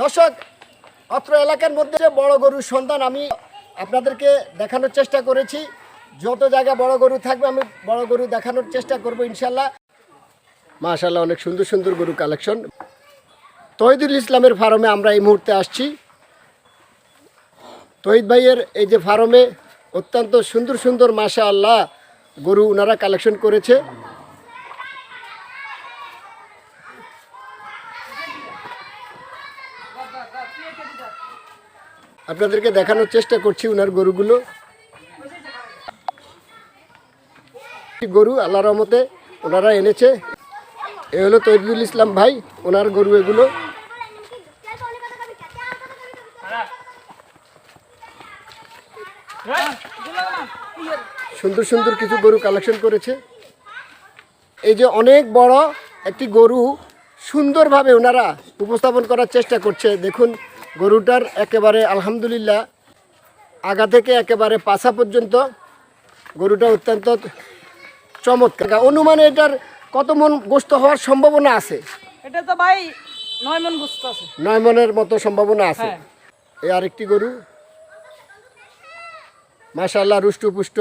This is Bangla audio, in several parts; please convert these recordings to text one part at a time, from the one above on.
দর্শক, অত্র এলাকার মধ্যে যে বড় গরুর সন্ধান আমি আপনাদেরকে দেখানোর চেষ্টা করেছি। যত জায়গা বড় গরু থাকবে, আমি বড় গরু দেখানোর চেষ্টা করব ইনশাল্লাহ মাশাল্লাহ অনেক সুন্দর সুন্দর গরু কালেকশন। তহিদুল ইসলামের ফার্মে আমরা এই মুহূর্তে আসছি। তহিদ ভাইয়ের এই যে ফার্মে অত্যন্ত সুন্দর সুন্দর মাশা আল্লাহ গরু ওনারা কালেকশন করেছে। আপনাদেরকে দেখানোর চেষ্টা করছি ওনার গরুগুলো। গরু আল্লাহ রহমতে ওনারা এনেছে। এ হলো তৈদুল ইসলাম ভাই, ওনার গরু এগুলো। সুন্দর সুন্দর কিছু গরু কালেকশন করেছে। এই যে অনেক বড় একটি গরু, সুন্দরভাবে ওনারা উপস্থাপন করার চেষ্টা করছে। দেখুন গরুটার একেবারে আলহামদুলিল্লাহ আগা থেকে একেবারে পাছা পর্যন্ত গরুটা অত্যন্ত চমৎকার। অনুমানে এটার কত মন গোস্ত হওয়ার সম্ভাবনা আছে? এটা তো ভাই নয় মন গুস্ত আছে। নয় মনের মতো সম্ভাবনা আছে। হ্যাঁ। এই আরেকটি গরু। মাশাল্লাহ রুষ্ট পুষ্ট।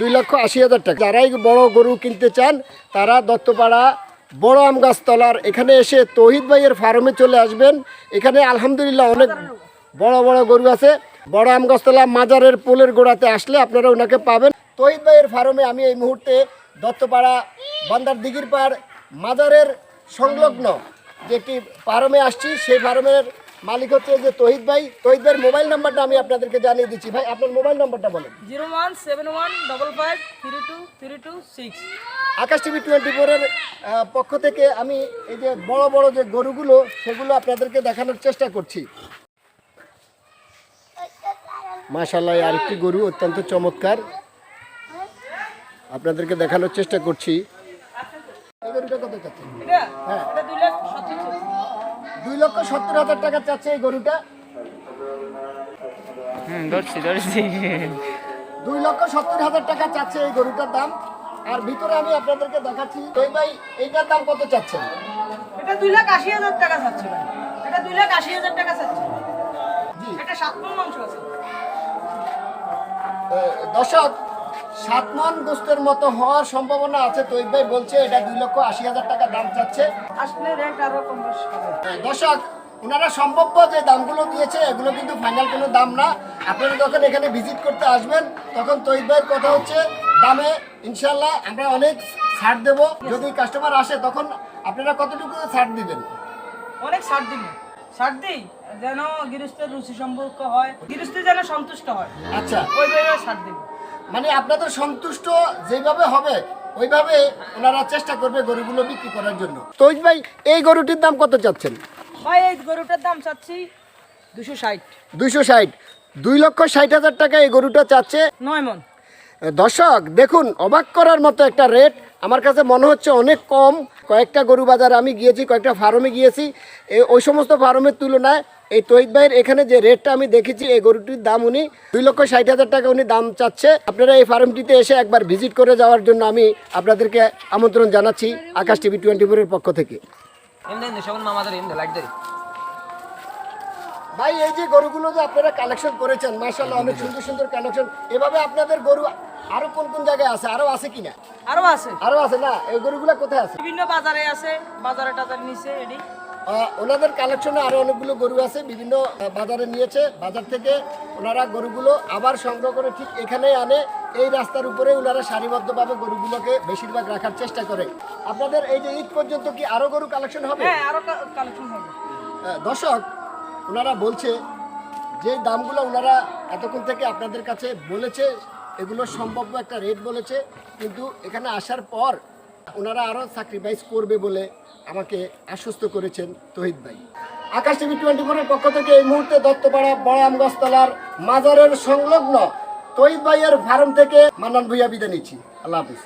দুই লক্ষ আশি হাজার টাকা। যারাই বড় গরু কিনতে চান, তারা দত্তপাড়া বড় আম গাছতলার এখানে এসে তহিদ ভাইয়ের ফার্মে চলে আসবেন। এখানে আলহামদুলিল্লাহ অনেক বড় বড় গরু আছে। বড় আম গাছতলা মাজারের পোলের গোড়াতে আসলে আপনারা ওনাকে পাবেন। তহিদ ভাইয়ের ফার্মে আমি এই মুহূর্তে দত্তপাড়া বান্দার দিঘির পাড় মাজারের সংলগ্ন যে একটি ফার্মে আসছি, সেই ফার্মের মালিক হচ্ছে যে তহিদ ভাই। তহিদ ভাইয়ের মোবাইল নাম্বারটা আমি আপনাদেরকে জানিয়ে দিচ্ছি। ভাই আপনার মোবাইল নাম্বারটা বলেন। Zero one seven one double five three two three two six. Akash TV twenty ফোরের পক্ষ থেকে আমি এই যে বড় বড় যে গরুগুলো সেগুলো আপনাদেরকে দেখানোর চেষ্টা করছি। মাশাল্লাহ আরেকটি গরু অত্যন্ত চমৎকার। আপনাদেরকে দেখানোর চেষ্টা করছি। এই গরুটা কত চাচ্ছেন? হ্যাঁ। দুই লক্ষ সত্তর হাজার টাকা চাচ্ছে এই গরুটা। হুম ধরছি ধরছি। দুই লক্ষ সত্তর হাজার টাকা চাচ্ছে এই গরুটার দাম। আর ভিতরে আমি আপনাদেরকে দেখাচ্ছি ওই ভাই এইটার দাম কত চাচ্ছেন এটা দুই লাখ আশি হাজার টাকা চাচ্ছে ভাই। এটা দুই লাখ আশি হাজার টাকা চাচ্ছে। জি। এটা সাত মাংস আছে। দর্শক সাত মন গোস্তের মতো হওয়ার সম্ভাবনা আছে তৈব ভাই বলছে এটা দুই লক্ষ আশি হাজার টাকা দাম চাচ্ছে। আসলে রেট আরও কম দর্শক ওনারা সম্ভাব্য যে দামগুলো দিয়েছে এগুলো কিন্তু ফাইনাল কোনো দাম না। আপনারা যখন এখানে ভিজিট করতে আসবেন তখন তৈব ভাইয়ের কথা হচ্ছে দামে ইনশাল্লাহ আমরা অনেক ছাড় দেব। যদি কাস্টমার আসে তখন আপনারা কতটুকু ছাড় দিবেন? অনেক ছাড় দিব। ছাড় দিই যেন গৃহস্থের রুচি সম্পর্ক হয় গৃহস্থ যেন সন্তুষ্ট হয়। আচ্ছা। ওইভাবে ছাড় দিব। মানে আপনাদের সন্তুষ্ট যেভাবে হবে ওইভাবে ওনারা চেষ্টা করবে গরুগুলো বিক্রি করার জন্য। তৈজ ভাই এই গরুটির দাম কত চাচ্ছেন? ভাই এই গরুটার দাম চাচ্ছি দুশো ষাট। দুইশো ষাট। দুই লক্ষ ষাট হাজার টাকা এই গরুটা চাচ্ছে। নয় মন। দর্শক দেখুন অবাক করার মতো একটা রেট। আমার কাছে মনে হচ্ছে অনেক কম। কয়েকটা গরু বাজার আমি গিয়েছি কয়েকটা ফার্মে গিয়েছি। ওই সমস্ত ফার্মের তুলনায় এই তৈত ভাইয়ের এখানে যে রেটটা আমি দেখেছি এই গরুটির দাম উনি দুই লক্ষ ষাট হাজার টাকা উনি দাম চাচ্ছে। আপনারা এই ফার্মটিতে এসে একবার ভিজিট করে যাওয়ার জন্য আমি আপনাদেরকে আমন্ত্রণ জানাচ্ছি আকাশ টিভি টোয়েন্টি ফোরের পক্ষ থেকে। ভাই এই যে গরুগুলো যে আপনারা কালেকশন করেছেন মার্শাল্লাহ অনেক সুন্দর সুন্দর কালেকশন এভাবে আপনাদের গরু আরও কোন কোন জায়গায় আছে? আরও আছে কিনা আরও আছে। আরও আছে না? এই গরুগুলো কোথায় আছে? বিভিন্ন বাজারে আছে বাজারে টাজার নিচে এডি আহ, ওনাদের কালেকশনে আরও অনেকগুলো গরু আছে বিভিন্ন বাজারে নিয়েছে। বাজার থেকে ওনারা গরুগুলো আবার সংগ্রহ করে ঠিক এখানে আনে। এই রাস্তার উপরে ওনারা সারিবদ্ধভাবে গরুগুলোকে বেশিরভাগ রাখার চেষ্টা করে। আপনাদের এই যে ঈদ পর্যন্ত কি আরও গরু কালেকশন হবে? হ্যাঁ আরও কালেকশন হবে। দর্শক ওনারা বলছে যে দামগুলো ওনারা এতক্ষণ থেকে আপনাদের কাছে বলেছে এগুলো সম্ভাব্য একটা রেট বলেছে। কিন্তু এখানে আসার পর ওনারা আরও স্যাক্রিফাইস করবে বলে আমাকে আশ্বস্ত করেছেন তহিদ ভাই। আকাশ টিভি টোয়েন্টি ফোরের পক্ষ থেকে এই মুহূর্তে দত্তপাড়া বড়াম গস্তলার মাজারের সংলগ্ন তহিদ ভাইয়ের ফার্ম থেকে মান্নান ভুইয়া বিদায় নিচ্ছি। আল্লাহ হাফিজ।